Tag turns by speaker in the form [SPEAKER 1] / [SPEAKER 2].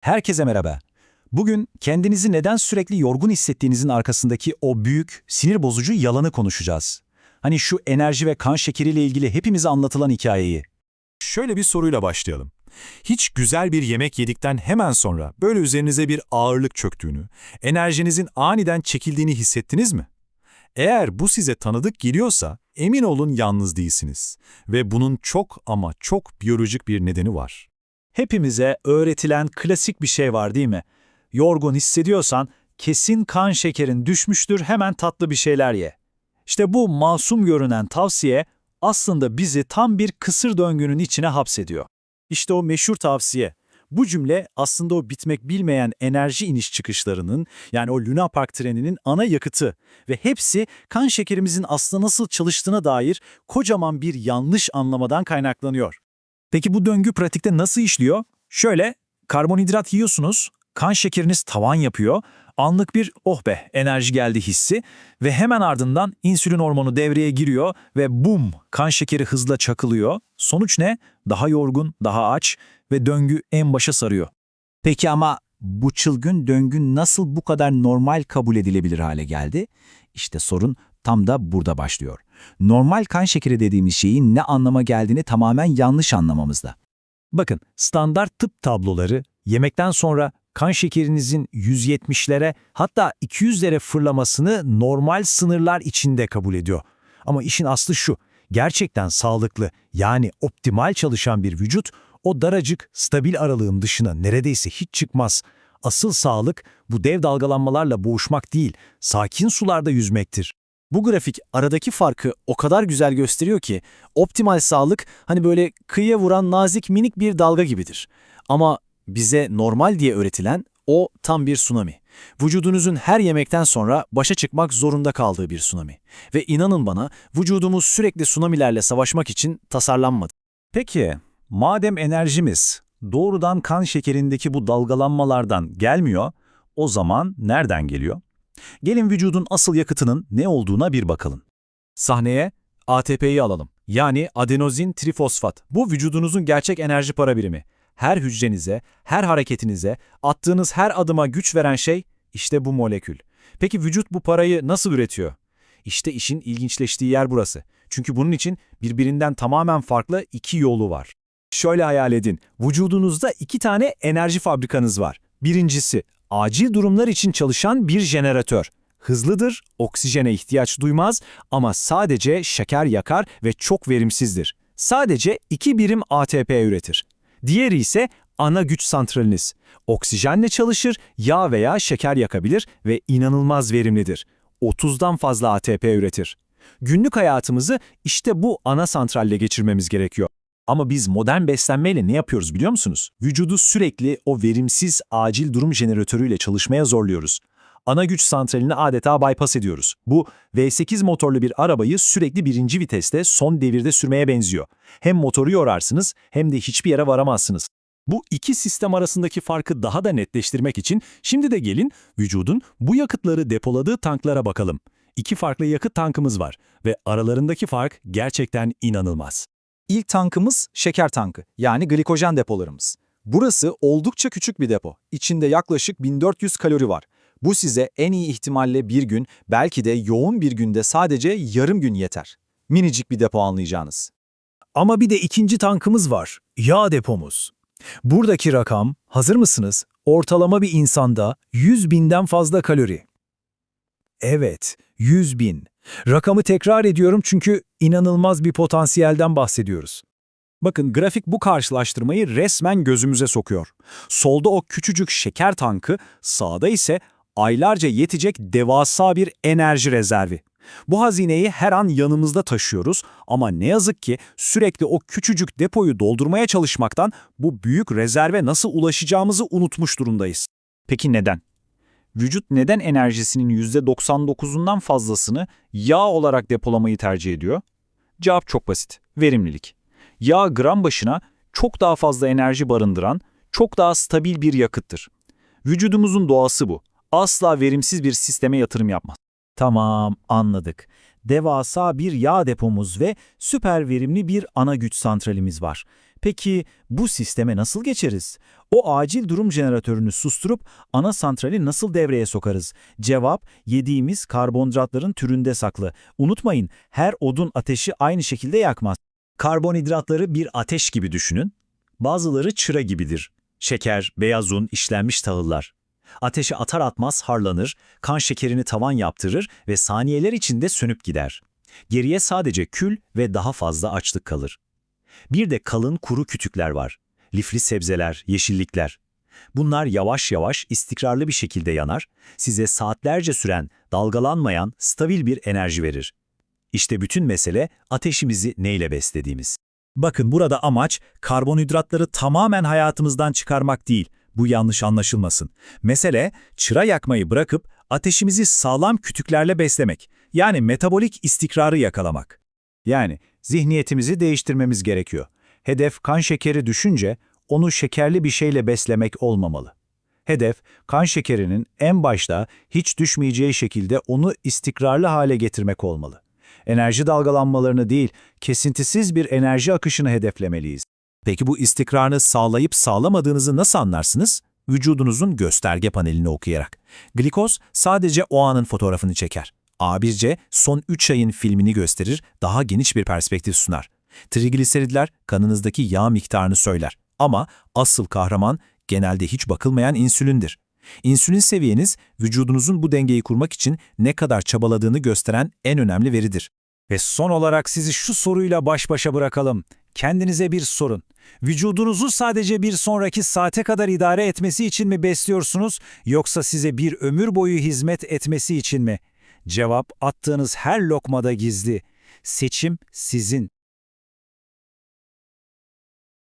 [SPEAKER 1] Herkese merhaba. Bugün kendinizi neden sürekli yorgun hissettiğinizin arkasındaki o büyük, sinir bozucu yalanı konuşacağız. Hani şu enerji ve kan şekeriyle ilgili hepimize anlatılan hikayeyi.
[SPEAKER 2] Şöyle bir soruyla başlayalım. Hiç güzel bir yemek yedikten hemen sonra böyle üzerinize bir ağırlık çöktüğünü, enerjinizin aniden çekildiğini hissettiniz mi? Eğer bu size tanıdık geliyorsa emin olun yalnız değilsiniz. Ve bunun çok ama çok biyolojik bir nedeni var.
[SPEAKER 1] Hepimize öğretilen klasik bir şey var değil mi? Yorgun hissediyorsan kesin kan şekerin düşmüştür hemen tatlı bir şeyler ye. İşte bu masum görünen tavsiye aslında bizi tam bir kısır döngünün içine hapsediyor. İşte o meşhur tavsiye. Bu cümle aslında o bitmek bilmeyen enerji iniş çıkışlarının yani o Luna Park treninin ana yakıtı ve hepsi kan şekerimizin aslında nasıl çalıştığına dair kocaman bir yanlış anlamadan kaynaklanıyor. Peki bu döngü pratikte nasıl işliyor? Şöyle, karbonhidrat yiyorsunuz, kan şekeriniz tavan yapıyor, anlık bir oh be enerji geldi hissi ve hemen ardından insülin hormonu devreye giriyor ve bum kan şekeri hızla çakılıyor. Sonuç ne? Daha yorgun, daha aç ve döngü en başa sarıyor. Peki ama bu çılgın döngü nasıl bu kadar normal kabul edilebilir hale geldi? İşte sorun tam da burada başlıyor. Normal kan şekeri dediğimiz şeyin ne anlama geldiğini tamamen yanlış anlamamızda. Bakın, standart tıp tabloları yemekten sonra kan şekerinizin 170'lere hatta 200'lere fırlamasını normal sınırlar içinde kabul ediyor. Ama işin aslı şu, gerçekten sağlıklı yani optimal çalışan bir vücut o daracık, stabil aralığın dışına neredeyse hiç çıkmaz. Asıl sağlık bu dev dalgalanmalarla boğuşmak değil, sakin sularda yüzmektir.
[SPEAKER 3] Bu grafik aradaki farkı o kadar güzel gösteriyor ki optimal sağlık hani böyle kıyıya vuran nazik minik bir dalga gibidir. Ama bize normal diye öğretilen o tam bir tsunami. Vücudunuzun her yemekten sonra başa çıkmak zorunda kaldığı bir tsunami. Ve inanın bana vücudumuz sürekli tsunamilerle savaşmak için tasarlanmadı.
[SPEAKER 1] Peki, madem enerjimiz doğrudan kan şekerindeki bu dalgalanmalardan gelmiyor, o zaman nereden geliyor? Gelin vücudun asıl yakıtının ne olduğuna bir bakalım.
[SPEAKER 3] Sahneye ATP'yi alalım. Yani adenozin trifosfat. Bu vücudunuzun gerçek enerji para birimi. Her hücrenize, her hareketinize, attığınız her adıma güç veren şey işte bu molekül. Peki vücut bu parayı nasıl üretiyor? İşte işin ilginçleştiği yer burası. Çünkü bunun için birbirinden tamamen farklı iki yolu var. Şöyle hayal edin, vücudunuzda iki tane enerji fabrikanız var. Birincisi, acil durumlar için çalışan bir jeneratör. Hızlıdır, oksijene ihtiyaç duymaz ama sadece şeker yakar ve çok verimsizdir. Sadece iki birim ATP üretir. Diğeri ise ana güç santraliniz. Oksijenle çalışır, yağ veya şeker yakabilir ve inanılmaz verimlidir. 30'dan fazla ATP üretir. Günlük hayatımızı işte bu ana santralle geçirmemiz gerekiyor. Ama biz modern beslenmeyle ne yapıyoruz biliyor musunuz? Vücudu sürekli o verimsiz acil durum jeneratörüyle çalışmaya zorluyoruz. Ana güç santralini adeta bypass ediyoruz. Bu V8 motorlu bir arabayı sürekli birinci viteste son devirde sürmeye benziyor. Hem motoru yorarsınız hem de hiçbir yere varamazsınız. Bu iki sistem arasındaki farkı daha da netleştirmek için şimdi de gelin vücudun bu yakıtları depoladığı tanklara bakalım. İki farklı yakıt tankımız var ve aralarındaki fark gerçekten inanılmaz.
[SPEAKER 4] İlk tankımız şeker tankı yani glikojen depolarımız. Burası oldukça küçük bir depo. İçinde yaklaşık 1400 kalori var. Bu size en iyi ihtimalle bir gün, belki de yoğun bir günde sadece yarım gün yeter. Minicik bir depo anlayacağınız.
[SPEAKER 1] Ama bir de ikinci tankımız var, yağ depomuz. Buradaki rakam, hazır mısınız? Ortalama bir insanda 100 binden fazla kalori. Evet, 100 bin. Rakamı tekrar ediyorum çünkü inanılmaz bir potansiyelden bahsediyoruz.
[SPEAKER 3] Bakın grafik bu karşılaştırmayı resmen gözümüze sokuyor. Solda o küçücük şeker tankı, sağda ise aylarca yetecek devasa bir enerji rezervi. Bu hazineyi her an yanımızda taşıyoruz ama ne yazık ki sürekli o küçücük depoyu doldurmaya çalışmaktan bu büyük rezerve nasıl ulaşacağımızı unutmuş durumdayız. Peki neden? Vücut neden enerjisinin %99'undan fazlasını yağ olarak depolamayı tercih ediyor? Cevap çok basit. Verimlilik. Yağ gram başına çok daha fazla enerji barındıran, çok daha stabil bir yakıttır. Vücudumuzun doğası bu. Asla verimsiz bir sisteme yatırım yapmaz.
[SPEAKER 1] Tamam, anladık. Devasa bir yağ depomuz ve süper verimli bir ana güç santralimiz var.
[SPEAKER 3] Peki bu sisteme nasıl geçeriz? O acil durum jeneratörünü susturup ana santrali nasıl devreye sokarız? Cevap, yediğimiz karbonhidratların türünde saklı. Unutmayın, her odun ateşi aynı şekilde yakmaz.
[SPEAKER 1] Karbonhidratları bir ateş gibi düşünün. Bazıları çıra gibidir. Şeker, beyaz un, işlenmiş tahıllar. Ateşi atar atmaz harlanır, kan şekerini tavan yaptırır ve saniyeler içinde sönüp gider. Geriye sadece kül ve daha fazla açlık kalır. Bir de kalın kuru kütükler var. Lifli sebzeler, yeşillikler. Bunlar yavaş yavaş istikrarlı bir şekilde yanar, size saatlerce süren, dalgalanmayan, stabil bir enerji verir. İşte bütün mesele ateşimizi neyle beslediğimiz.
[SPEAKER 3] Bakın burada amaç karbonhidratları tamamen hayatımızdan çıkarmak değil. Bu yanlış anlaşılmasın. Mesele çıra yakmayı bırakıp ateşimizi sağlam kütüklerle beslemek. Yani metabolik istikrarı yakalamak. Yani zihniyetimizi değiştirmemiz gerekiyor. Hedef kan şekeri düşünce onu şekerli bir şeyle beslemek olmamalı. Hedef kan şekerinin en başta hiç düşmeyeceği şekilde onu istikrarlı hale getirmek olmalı. Enerji dalgalanmalarını değil, kesintisiz bir enerji akışını hedeflemeliyiz. Peki bu istikrarını sağlayıp sağlamadığınızı nasıl anlarsınız? Vücudunuzun gösterge panelini okuyarak. Glikoz sadece o anın fotoğrafını çeker. A1C son 3 ayın filmini gösterir, daha geniş bir perspektif sunar. Trigliseridler kanınızdaki yağ miktarını söyler. Ama asıl kahraman genelde hiç bakılmayan insülindir. İnsülin seviyeniz vücudunuzun bu dengeyi kurmak için ne kadar çabaladığını gösteren en önemli veridir. Ve son olarak sizi şu soruyla baş başa bırakalım. Kendinize bir sorun. Vücudunuzu sadece bir sonraki saate kadar idare etmesi için mi besliyorsunuz yoksa size bir ömür boyu hizmet etmesi için mi? Cevap attığınız her lokmada gizli. Seçim sizin.